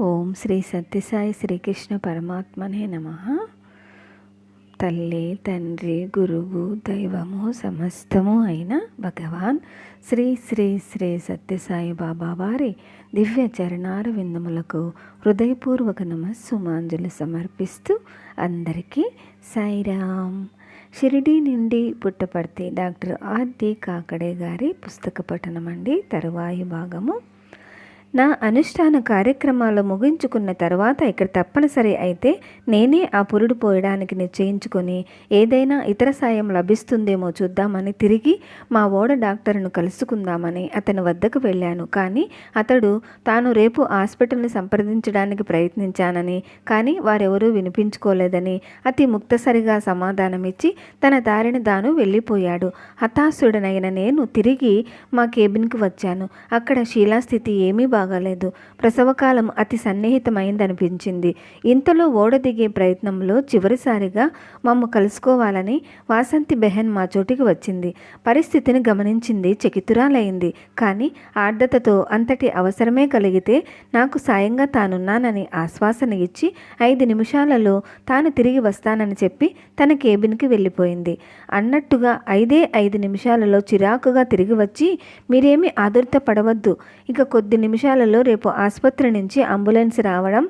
ఓం శ్రీ సత్యసాయి శ్రీకృష్ణ పరమాత్మనే నమ. తల్లి తండ్రి గురువు దైవము సమస్తము అయిన భగవాన్ శ్రీ శ్రీ శ్రీ సత్యసాయి బాబా వారి దివ్య చరణార విందములకు హృదయపూర్వక నమస్సుమాంజలు సమర్పిస్తూ అందరికీ సాయిరామ్. షిరిడి నుండి పుట్టపర్తి డాక్టర్ ఆర్ది కాకడే గారి పుస్తక పఠనం అండి తరువాయి భాగము నా అనుష్ఠాన కార్యక్రమాలు ముగించుకున్న తర్వాత ఇక్కడ తప్పనిసరి అయితే నేనే ఆ పురుడు పోయడానికి నిశ్చయించుకొని ఏదైనా ఇతర సాయం లభిస్తుందేమో చూద్దామని తిరిగి మా ఓడ డాక్టర్ను కలుసుకుందామని అతని వద్దకు వెళ్ళాను. కానీ అతడు తాను రేపు హాస్పిటల్ని సంప్రదించడానికి ప్రయత్నించానని కానీ వారెవరూ వినిపించుకోలేదని అతి ముక్తసరిగా సమాధానమిచ్చి తన దారిని తాను వెళ్ళిపోయాడు. హతాశుడనైన నేను తిరిగి మా కేబిన్కి వచ్చాను. అక్కడ శీలాస్థితి ఏమీ బాగాలేదు ప్రసవకాలం అతి సన్నిహితమైందనిపించింది. ఇంతలో ఓడ దిగే ప్రయత్నంలో చివరిసారిగా మమ్మ కలుసుకోవాలని వాసంతి బెహన్ మా చోటికి వచ్చింది. పరిస్థితిని గమనించింది చకితురాలైంది. కానీ ఆర్ద్రతతో అంతటి అవసరమే కలిగితే నాకు సాయంగా తానున్నానని ఆశ్వాసన ఇచ్చి ఐదు నిమిషాలలో తాను తిరిగి వస్తానని చెప్పి తన కేబిన్కి వెళ్ళిపోయింది. అన్నట్టుగా ఐదే ఐదు నిమిషాలలో చిరాకుగా తిరిగి వచ్చి మీరేమీ ఆదుర్త పడవద్దు. ఇక కొద్ది నిమిషాలు నిమిషాలలో రేపు ఆసుపత్రి నుంచి అంబులెన్స్ రావడం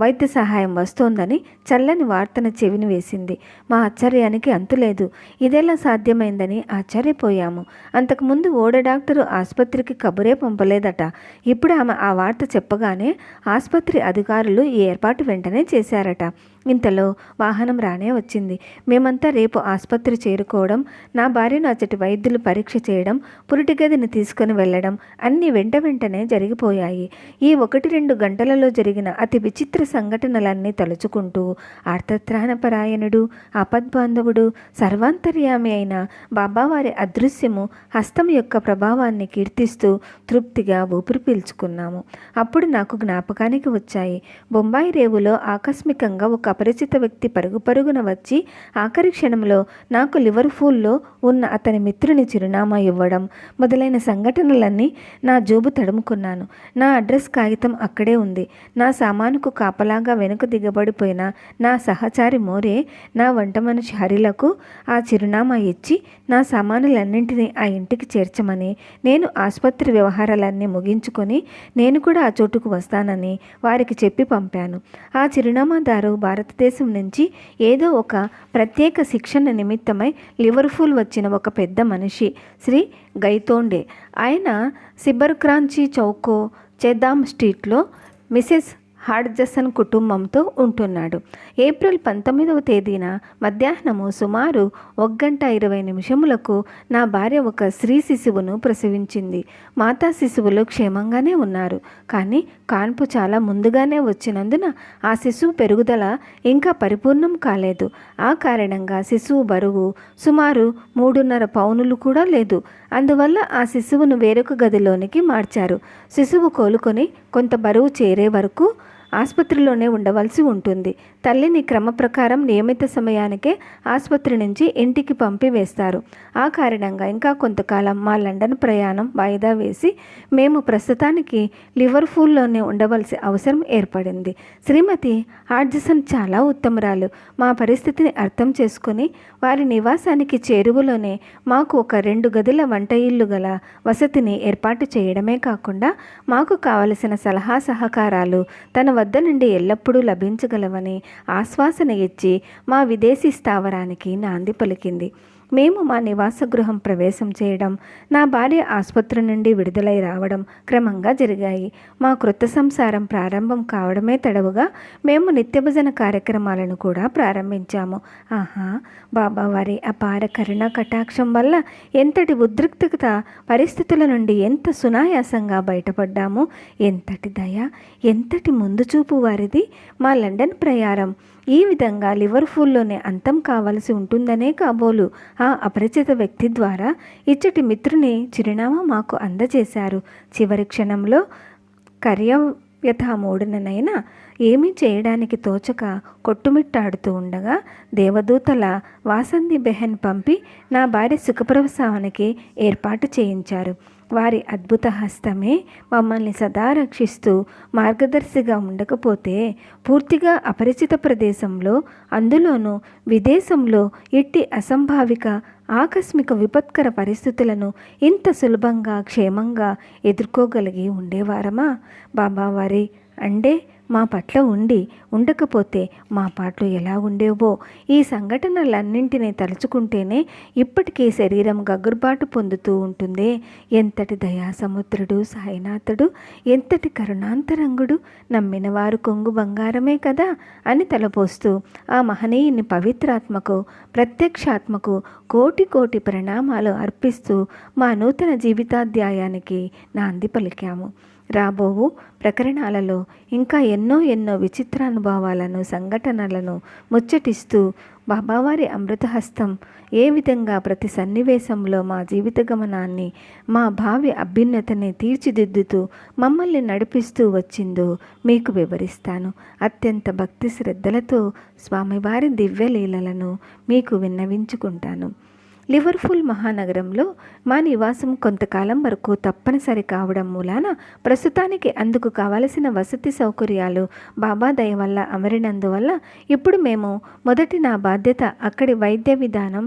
వైద్య సహాయం వస్తోందని చల్లని వార్తన చెవిని వేసింది. మా ఆశ్చర్యానికి అంతులేదు ఇదెలా సాధ్యమైందని ఆశ్చర్యపోయాము. అంతకుముందు ఓడ డాక్టరు ఆసుపత్రికి కబురే పంపలేదట. ఇప్పుడు ఆమె ఆ వార్త చెప్పగానే ఆసుపత్రి అధికారులు ఈ ఏర్పాటు వెంటనే చేశారట. ఇంతలో వాహనం రానే వచ్చింది. మేమంతా రేపు ఆసుపత్రి చేరుకోవడం నా భార్యను అచ్చటి వైద్యులు పరీక్ష చేయడం పురిటి గదిని తీసుకుని వెళ్ళడం అన్నీ వెంట వెంటనే జరిగిపోయాయి. ఈ ఒకటి రెండు గంటలలో జరిగిన అతి విచిత్ర సంఘటనలన్నీ తలుచుకుంటూ ఆర్తత్రాణపరాయణుడు ఆపద్బాంధవుడు సర్వాంతర్యామి అయిన బాబావారి అదృశ్యము హస్తం యొక్క ప్రభావాన్ని కీర్తిస్తూ తృప్తిగా ఊపిరి పీల్చుకున్నాము. అప్పుడు నాకు జ్ఞాపకానికి వచ్చాయి. బొంబాయి రేవులో ఆకస్మికంగా ఒక అపరిచిత వ్యక్తి పరుగు పరుగున వచ్చి ఆఖరి క్షణంలో నాకు లివర్పూల్లో ఉన్న అతని మిత్రుని చిరునామా ఇవ్వడం మొదలైన సంఘటనలన్నీ నా జోబు తడుముకున్నాను. నా అడ్రస్ కాగితం అక్కడే ఉంది. నా సామానుకు కాపలాగా వెనుక దిగబడిపోయిన నా సహచారి మోరే నా వంట మనిషి హరిలకు ఆ చిరునామా ఇచ్చి నా సామానులన్నింటినీ ఆ ఇంటికి చేర్చమని నేను ఆసుపత్రి వ్యవహారాలన్నీ ముగించుకొని నేను కూడా ఆ చోటుకు వస్తానని వారికి చెప్పి పంపాను. ఆ చిరునామాదారు భారత భారతదేశం నుంచి ఏదో ఒక ప్రత్యేక శిక్షణ నిమిత్తమై లివర్ఫూల్ వచ్చిన ఒక పెద్ద మనిషి శ్రీ గైతోండే. ఆయన సిబర్క్రాంచి చౌకో చెదామ్ స్ట్రీట్లో మిసెస్ హాడ్జసన్ కుటుంబంతో ఉంటున్నాడు. ఏప్రిల్ పంతొమ్మిదవ తేదీన మధ్యాహ్నము సుమారు ఒక గంట ఇరవై నిమిషములకు నా భార్య ఒక స్త్రీ శిశువును ప్రసవించింది. మాతా శిశువులు క్షేమంగానే ఉన్నారు. కానీ కాన్పు చాలా ముందుగానే వచ్చినందున ఆ శిశువు పెరుగుదల ఇంకా పరిపూర్ణం కాలేదు. ఆ కారణంగా శిశువు బరువు సుమారు మూడున్నర పౌనులు కూడా లేదు. అందువల్ల ఆ శిశువును వేరొక గదిలోనికి మార్చారు. శిశువు కోలుకొని కొంత బరువు చేరే వరకు ఆసుపత్రిలోనే ఉండవలసి ఉంటుంది. తల్లిని క్రమ ప్రకారం నియమిత సమయానికే ఆసుపత్రి నుంచి ఇంటికి పంపివేస్తారు. ఆ కారణంగా ఇంకా కొంతకాలం మా లండన్ ప్రయాణం వాయిదా వేసి మేము ప్రస్తుతానికి లివర్ఫూల్లోనే ఉండవలసి అవసరం ఏర్పడింది. శ్రీమతి హార్జసన్ చాలా ఉత్తమరాలు. మా పరిస్థితిని అర్థం చేసుకుని వారి నివాసానికి చేరువలోనే మాకు ఒక రెండు గదుల వంట ఇల్లు గల వసతిని ఏర్పాటు చేయడమే కాకుండా మాకు కావలసిన సలహా సహకారాలు తన వద్ద నుండి ఎల్లప్పుడూ లభించగలవని ఆశ్వాసన ఇచ్చి మా విదేశీ స్థావరానికి నాంది పలికింది. మేము మా నివాస గృహం ప్రవేశం చేయడం నా భార్య ఆసుపత్రి నుండి విడుదలై రావడం క్రమంగా జరిగాయి. మా కృత సంసారం ప్రారంభం కావడమే తడవుగా మేము నిత్యభజన కార్యక్రమాలను కూడా ప్రారంభించాము. ఆహా బాబా వారి అపార కరుణ కటాక్షం వల్ల ఎంతటి ఉద్రిక్తత పరిస్థితుల నుండి ఎంత సునాయాసంగా బయటపడ్డాము. ఎంతటి దయ ఎంతటి ముందు చూపు వారిది మా లండన్ ప్రయారం ఈ విధంగా లివర్ఫూల్లోనే అంతం కావలసి ఉంటుందనే కాబోలు ఆ అపరిచిత వ్యక్తి ద్వారా ఇచ్చటి మిత్రుని చిరునామా మాకు అందజేశారు. చివరి క్షణంలో కర్యవ్యథామూడుననైనా ఏమీ చేయడానికి తోచక కొట్టుమిట్టాడుతూ ఉండగా దేవదూతల వాసంది బెహన్ పంపి నా భార్య సుఖప్రవసానికి ఏర్పాటు చేయించారు. వారి అద్భుత హస్తమే మమ్మల్ని సదా రక్షిస్తూ మార్గదర్శిగా ఉండకపోతే పూర్తిగా అపరిచిత ప్రదేశంలో అందులోనూ విదేశంలో ఇట్టి అసంభావిక ఆకస్మిక విపత్కర పరిస్థితులను ఇంత సులభంగా క్షేమంగా ఎదుర్కోగలిగి ఉండేవారమా? బాబావారి అంటే మా పట్ల ఉండి ఉండకపోతే మా పాటలు ఎలా ఉండేవో? ఈ సంఘటనలన్నింటినీ తలుచుకుంటేనే ఇప్పటికీ శరీరం గగుర్బాటు పొందుతూ ఉంటుంది. ఎంతటి దయాసముద్రుడు సాయినాథుడు ఎంతటి కరుణాంతరంగుడు నమ్మిన వారు కొంగు బంగారమే కదా అని తలపోస్తూ ఆ మహనీయుని పవిత్రాత్మకు ప్రత్యక్షాత్మకు కోటి కోటి ప్రణామాలు అర్పిస్తూ మా నూతన జీవితాధ్యాయానికి నాంది పలికాము. రాబోవు ప్రకరణాలలో ఇంకా ఎన్నో ఎన్నో విచిత్రానుభవాలను సంఘటనలను ముచ్చటిస్తూ బాబావారి అమృతహస్తం ఏ విధంగా ప్రతి సన్నివేశంలో మా జీవిత గమనాన్ని మా భావి అభ్యున్నతని తీర్చిదిద్దుతూ మమ్మల్ని నడిపిస్తూ వచ్చిందో మీకు వివరిస్తాను. అత్యంత భక్తి శ్రద్ధలతో స్వామివారి దివ్యలీలలను మీకు విన్నవించుకుంటాను. లివర్ఫుల్ మహానగరంలో మా నివాసం కొంతకాలం వరకు తప్పనిసరి కావడం మూలాన ప్రస్తుతానికి అందుకు కావలసిన వసతి సౌకర్యాలు బాబా దయ వల్ల అమరినందువల్ల ఇప్పుడు మేము మొదటి నా బాధ్యత అక్కడి వైద్య విధానం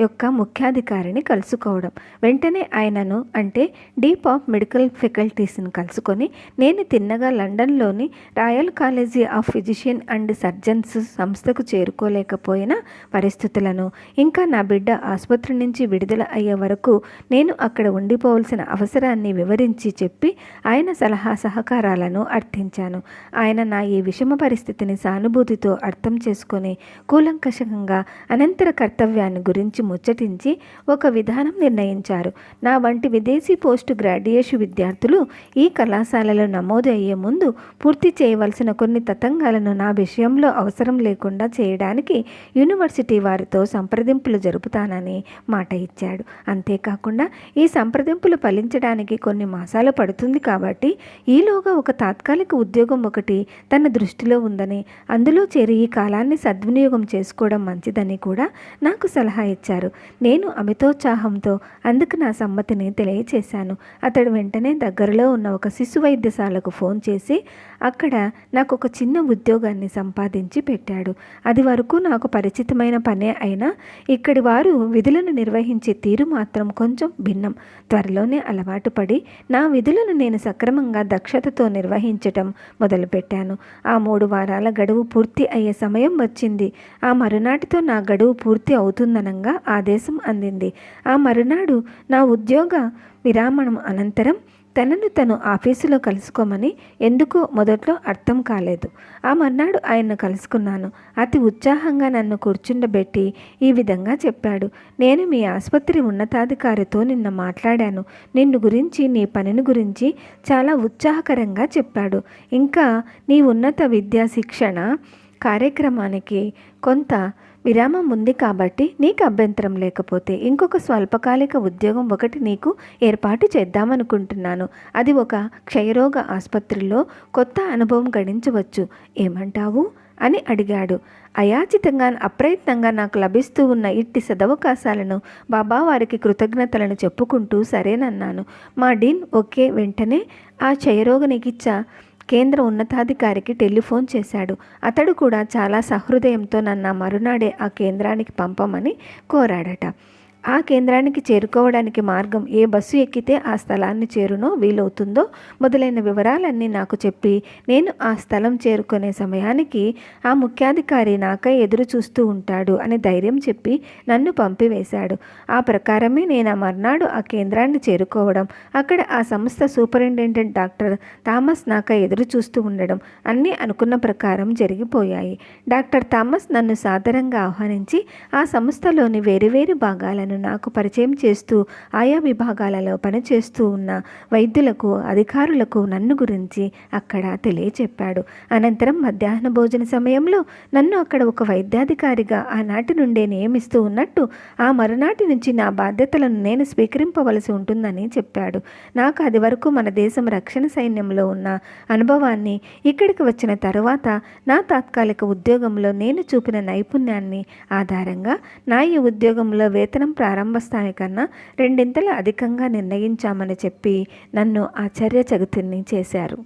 యొక్క ముఖ్యాధికారిని కలుసుకోవడం. వెంటనే ఆయనను అంటే డీప్ ఆఫ్ మెడికల్ ఫెకల్టీస్ని కలుసుకొని నేను తిన్నగా లండన్లోని Royal College of Physician and Surgeons సంస్థకు చేరుకోలేకపోయిన పరిస్థితులను ఇంకా నా బిడ్డ ఆసుపత్రి నుంచి విడుదల అయ్యే వరకు నేను అక్కడ ఉండిపోవలసిన అవసరాన్ని వివరించి చెప్పి ఆయన సలహా సహకారాలను అర్థించాను. ఆయన నా ఈ విషమ పరిస్థితిని సానుభూతితో అర్థం చేసుకొని కూలంకషంగా అనంతర కర్తవ్యాన్ని గురించి ముచ్చటించి ఒక విధానం నిర్ణయించారు. నా వంటి విదేశీ పోస్ట్ గ్రాడ్యుయేషన్ విద్యార్థులు ఈ కళాశాలలో నమోదు అయ్యే ముందు పూర్తి చేయవలసిన కొన్ని తతంగాలను నా విషయంలో అవసరం లేకుండా చేయడానికి యూనివర్సిటీ వారితో సంప్రదింపులు జరుపుతానని మాట ఇచ్చాడు. అంతేకాకుండా ఈ సంప్రదింపులు ఫలించడానికి కొన్ని మాసాలు పడుతుంది కాబట్టి ఈలోగా ఒక తాత్కాలిక ఉద్యోగం ఒకటి తన దృష్టిలో ఉందని అందులో చేరి ఈ కాలాన్ని సద్వినియోగం చేసుకోవడం మంచిదని కూడా నాకు సలహా ఇచ్చారు. నేను అమితోత్సాహంతో అందుకు నా సమ్మతిని తెలియచేశాను. అతడు వెంటనే దగ్గరలో ఉన్న ఒక శిశు వైద్యశాలకు ఫోన్ చేసి అక్కడ నాకు ఒక చిన్న ఉద్యోగాన్ని సంపాదించి పెట్టాడు. అది వరకు నాకు పరిచితమైన పనే అయినా ఇక్కడి వారు విధులను నిర్వహించే తీరు మాత్రం కొంచెం భిన్నం. త్వరలోనే అలవాటు పడి నా విధులను నేను సక్రమంగా దక్షతతో నిర్వహించటం మొదలుపెట్టాను. ఆ మూడు వారాల గడువు పూర్తి అయ్యే సమయం వచ్చింది. ఆ మరునాటితో నా గడువు పూర్తి అవుతుందనంగా ఆదేశం అందింది. ఆ మరునాడు నా ఉద్యోగ విరామణం అనంతరం తనను తను ఆఫీసులో కలుసుకోమని ఎందుకో మొదట్లో అర్థం కాలేదు. ఆ మర్నాడు ఆయన్ను కలుసుకున్నాను. అతి ఉత్సాహంగా నన్ను కూర్చుండబెట్టి ఈ విధంగా చెప్పాడు. నేను మీ ఆసుపత్రి ఉన్నతాధికారితో నిన్న మాట్లాడాను. నిన్ను గురించి నీ పనిని గురించి చాలా ఉత్సాహకరంగా చెప్పాడు. ఇంకా నీ ఉన్నత విద్యా శిక్షణ కార్యక్రమానికి కొంత విరామం ఉంది కాబట్టి నీకు అభ్యంతరం లేకపోతే ఇంకొక స్వల్పకాలిక ఉద్యోగం ఒకటి నీకు ఏర్పాటు చేద్దామనుకుంటున్నాను. అది ఒక క్షయరోగ ఆసుపత్రిలో కొత్త అనుభవం గడించవచ్చు ఏమంటావు? అని అడిగాడు. అయాచితంగా అప్రయత్నంగా నాకు లభిస్తూ ఉన్న ఇట్టి సదవకాశాలను బాబా వారికి కృతజ్ఞతలను చెప్పుకుంటూ సరేనన్నాను. మా డీన్ ఒకే వెంటనే ఆ క్షయరోగ కేంద్ర ఉన్నతాధికారికి టెలిఫోన్ చేశాడు. అతడు కూడా చాలా సహృదయంతో నన్ను మరునాడే ఆ కేంద్రానికి పంపమని కోరాడట. ఆ కేంద్రానికి చేరుకోవడానికి మార్గం ఏ బస్సు ఎక్కితే ఆ స్థలాన్ని చేరునో వీలవుతుందో మొదలైన వివరాలన్నీ నాకు చెప్పి నేను ఆ స్థలం చేరుకునే సమయానికి ఆ ముఖ్యాధికారి నాకై ఎదురు చూస్తూ ఉంటాడు అని ధైర్యం చెప్పి నన్ను పంపివేశాడు. ఆ ప్రకారమే నేను ఆ మర్నాడు ఆ కేంద్రాన్ని చేరుకోవడం అక్కడ ఆ సంస్థ సూపరింటెండెంట్ డాక్టర్ థామస్ నాకై ఎదురు చూస్తూ ఉండడం అన్నీ అనుకున్న ప్రకారం జరిగిపోయాయి. డాక్టర్ థామస్ నన్ను సాదరంగా ఆహ్వానించి ఆ సంస్థలోని వేరువేరు భాగాలను విషయాలను నాకు పరిచయం చేస్తూ ఆయా విభాగాలలో పనిచేస్తూ ఉన్న వైద్యులకు అధికారులకు నన్ను గురించి అక్కడ తెలియచెప్పాడు. అనంతరం మధ్యాహ్న భోజన సమయంలో నన్ను అక్కడ ఒక వైద్యాధికారిగా ఆనాటి నుండే నియమిస్తూ ఉన్నట్టు ఆ మరునాటి నుంచి నా బాధ్యతలను నేను స్వీకరింపవలసి ఉంటుందని చెప్పాడు. నాకు అది వరకు మన దేశం రక్షణ సైన్యంలో ఉన్న అనుభవాన్ని ఇక్కడికి వచ్చిన తరువాత నా తాత్కాలిక ఉద్యోగంలో నేను చూపిన నైపుణ్యాన్ని ఆధారంగా నా ఈ ఉద్యోగంలో వేతనం ప్రారంభ స్థాయి కన్నా రెండింతలు అధికంగా నిర్ణయించామని చెప్పి నన్ను ఆశ్చర్యచకితుని చేశారు.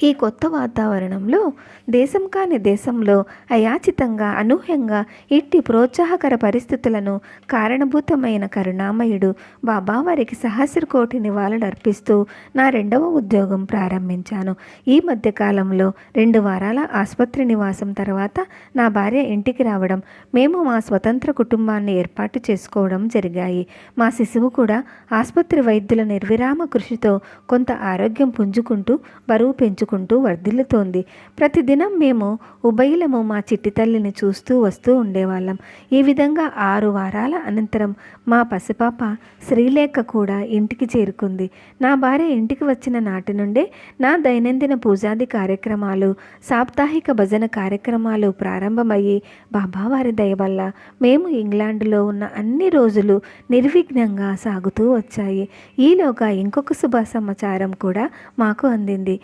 ఈ కొత్త వాతావరణంలో దేశం కాని దేశంలో అయాచితంగా అనూహ్యంగా ఇట్టి ప్రోత్సాహకర పరిస్థితులను కారణభూతమైన కరుణామయుడు బాబావారికి సహస్ర కోటి నివాళులు అర్పిస్తూ నా రెండవ ఉద్యోగం ప్రారంభించాను. ఈ మధ్యకాలంలో రెండు వారాల ఆసుపత్రి నివాసం తర్వాత నా భార్య ఇంటికి రావడం మేము మా స్వతంత్ర కుటుంబాన్ని ఏర్పాటు చేసుకోవడం జరిగాయి. మా శిశువు కూడా ఆసుపత్రి వైద్యుల నిర్విరామ కృషితో కొంత ఆరోగ్యం పుంజుకుంటూ బరువు పెంచుకుంటూ వర్ధిల్లుతోంది. ప్రతిదినం మేము ఉభయలము మా చిట్టి తల్లిని చూస్తూ వస్తూ ఉండేవాళ్ళం. ఈ విధంగా ఆరు వారాల అనంతరం మా పసిపాప శ్రీలేఖ కూడా ఇంటికి చేరుకుంది. నా భార్య ఇంటికి వచ్చిన నాటి నుండే నా దైనందిన పూజాది కార్యక్రమాలు సాప్తాహిక భజన కార్యక్రమాలు ప్రారంభమయ్యి బాబావారి దయ వల్ల మేము ఇంగ్లాండ్లో ఉన్న అన్ని రోజులు నిర్విఘ్నంగా సాగుతూ వచ్చాయి. ఈలోగా ఇంకొక శుభ సమాచారం కూడా మాకు అందింది.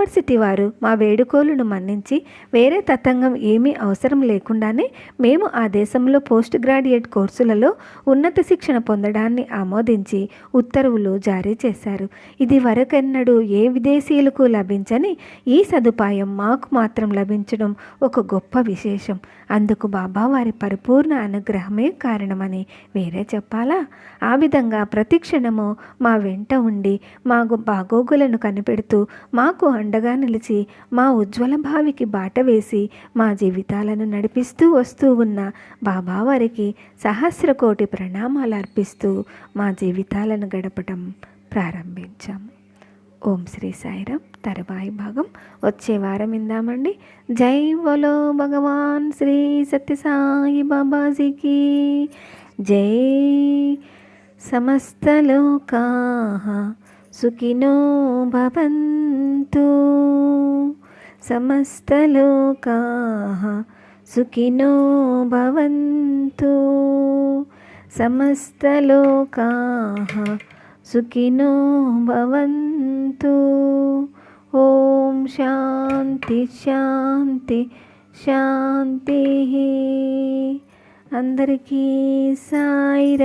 యూనివర్సిటీ వారు మా వేడుకోలను మన్నించి వేరే తతంగం ఏమీ అవసరం లేకుండానే మేము ఆ దేశంలో పోస్ట్ గ్రాడ్యుయేట్ కోర్సులలో ఉన్నత శిక్షణ పొందడాన్ని ఆమోదించి ఉత్తర్వులు జారీ చేశారు. ఇది వరకెన్నడూ ఏ విదేశీయులకు లభించని ఈ సదుపాయం మాకు మాత్రం లభించడం ఒక గొప్ప విశేషం. అందుకు బాబా వారి పరిపూర్ణ అనుగ్రహమే కారణమని వేరే చెప్పాలా? ఆ విధంగా ప్రతి క్షణము మా వెంట ఉండి మా బాగోగులను కనిపెడుతూ మాకు అండగా నిలిచి మా ఉజ్వల భావికి బాట వేసి మా జీవితాలను నడిపిస్తూ వస్తూ ఉన్న బాబావారికి సహస్ర కోటి ప్రణామాలు అర్పిస్తూ మా జీవితాలను గడపటం ప్రారంభించాము. ఓం శ్రీ సాయిరామ్ తరువాయి భాగం వచ్చే వారం ఇందామండి జై బోలో భగవాన్ శ్రీ సత్యసాయి బాబాజీకి. జై సమస్తలోకా సుఖినో భవంతు. సమస్తలోకా సుఖినో భవంతు. సమస్తలోకా సుఖినో భవంతు. भवतु ॐ शांति शांति शांति अंदर की साई